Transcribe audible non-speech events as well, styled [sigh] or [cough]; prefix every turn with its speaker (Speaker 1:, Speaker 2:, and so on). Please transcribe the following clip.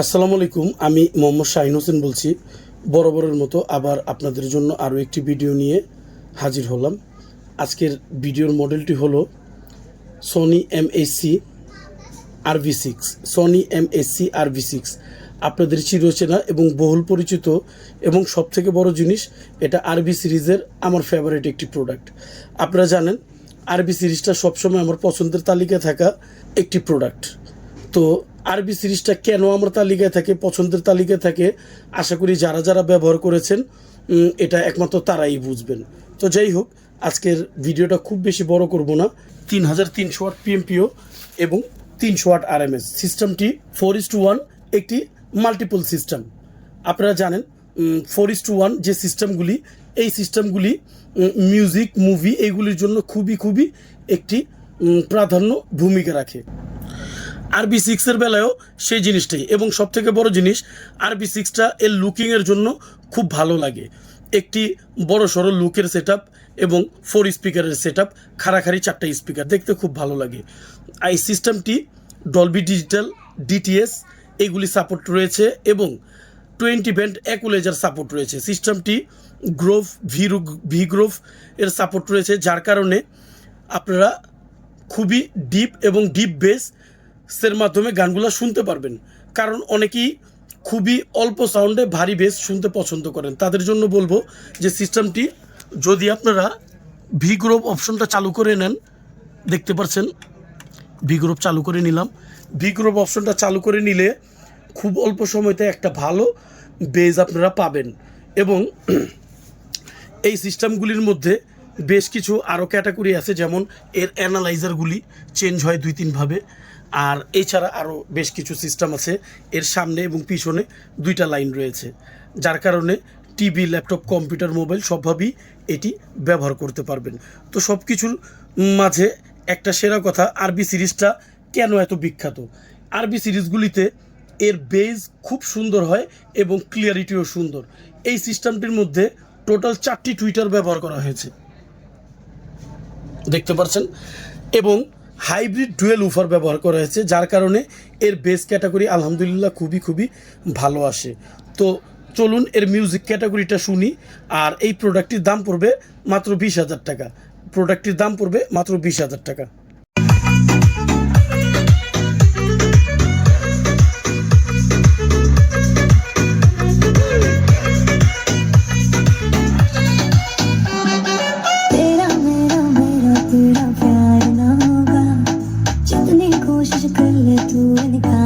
Speaker 1: আসসালামু আলাইকুম, আমি মোহাম্মদ শাহিন হোসেন বলছি। বরাবরের মতো আবার আপনাদের জন্য আরও একটি ভিডিও নিয়ে হাজির হলাম। আজকের ভিডিওর মডেলটি হল Sony M SC R V six Sony M SC R V six আপনাদের চিরচেনা এবং বহুল পরিচিত এবং সবথেকে বড় জিনিস, এটা আরবি সিরিজের আমার ফেভারিট একটি প্রোডাক্ট আপনারা জানেন, আরবি সিরিজটা সবসময় আমার পছন্দের তালিকায় থাকা একটি প্রোডাক্ট তো আরবি সিরিজটা কেন আমার তালিকায় থাকে, পছন্দের তালিকায় থাকে, আশা করি যারা যারা ব্যবহার করেছেন এটা একমাত্র তারাই বুঝবেন। তো যাই হোক, আজকের ভিডিওটা খুব বেশি বড় করব না। তিন হাজার তিনশো ওয়াট পিএমপিও এবং তিনশো আট ওয়াট আরএমএস সিস্টেমটি ফোর ইস টু ওয়ান একটি মাল্টিপল সিস্টেম আপনারা জানেন ফোর ইস টু ওয়ান যে সিস্টেমগুলি এই সিস্টেমগুলি মিউজিক মুভি এইগুলির জন্য খুবই খুবই একটি প্রাধান্য ভূমিকা রাখে। আরবি সিক্সের বেলায়ও সেই জিনিসটাই। এবং সব থেকে বড় জিনিস আরবি সিক্সটা এর লুকিংয়ের জন্য খুব ভালো লাগে। একটি বড় সড়ো লুকের সেট এবং ফোর স্পিকারের সেট আপ খাড়াখাড়ি চারটা স্পিকার দেখতে খুব ভালো লাগে। এই সিস্টেমটি ডলবি ডিজিটাল ডিটিএস এইগুলি সাপোর্ট রয়েছে এবং টোয়েন্টি ব্যান্ড অ্যাকুলেজার সাপোর্ট রয়েছে। সিস্টেমটি গ্রোভ ভিরু ভি গ্রোভ এর সাপোর্ট রয়েছে, যার কারণে আপনারা খুবই ডিপ এবং ডিপ বেস এর মাধ্যমে গানগুলো শুনতে পারবেন। কারণ অনেকেই খুবই অল্প সাউন্ডে ভারী বেস শুনতে পছন্দ করেন। তাদের জন্য বলব যে সিস্টেমটি যদি আপনারা ভি গ্রোভ অপশনটা চালু করে নেন, দেখতে পাচ্ছেন ভি গ্রোভ চালু করে নিলাম। ভি গ্রোভ অপশনটা চালু করে নিলে খুব অল্প সময়তে একটা ভালো বেজ আপনারা পাবেন। এবং [clears throat] এই সিস্টেমগুলির মধ্যে বেশ কিছু আরও ক্যাটাগরি আছে, যেমন এর অ্যানালাইজারগুলি চেঞ্জ হয় দুই তিনভাবে আর এছাড়া আরও বেশ কিছু সিস্টেম আছে, এর সামনে এবং পিছনে দুইটা লাইন রয়েছে। যার কারণে টিভি, ল্যাপটপ, কম্পিউটার, মোবাইল সবভাবেই এটি ব্যবহার করতে পারবেন। তো সব কিছুর মাঝে একটা সেরা কথা আরবি সিরিজটা কেন এত বিখ্যাত? আরবি সিরিজগুলিতে এর বেজ খুব সুন্দর হয় এবং ক্লিয়ারিটিও সুন্দর। এই সিস্টেমটির মধ্যে টোটাল চারটি টুইটার ব্যবহার করা হয়েছে। দেখতে পাচ্ছেন? এবং হাইব্রিড ডুয়েল উফার ব্যবহার করা হয়েছে, যার কারণে এর বেস ক্যাটাগরি আলহামদুলিল্লাহ খুবই খুবই ভালো আসে। তো চলুন এর মিউজিক ক্যাটাগরিটা শুনি, আর এই প্রোডাক্টটির দাম পড়বে মাত্র বিশ হাজার টাকা। প্রোডাক্টটির দাম পড়বে মাত্র বিশ হাজার টাকা। 写首歌来逗我们高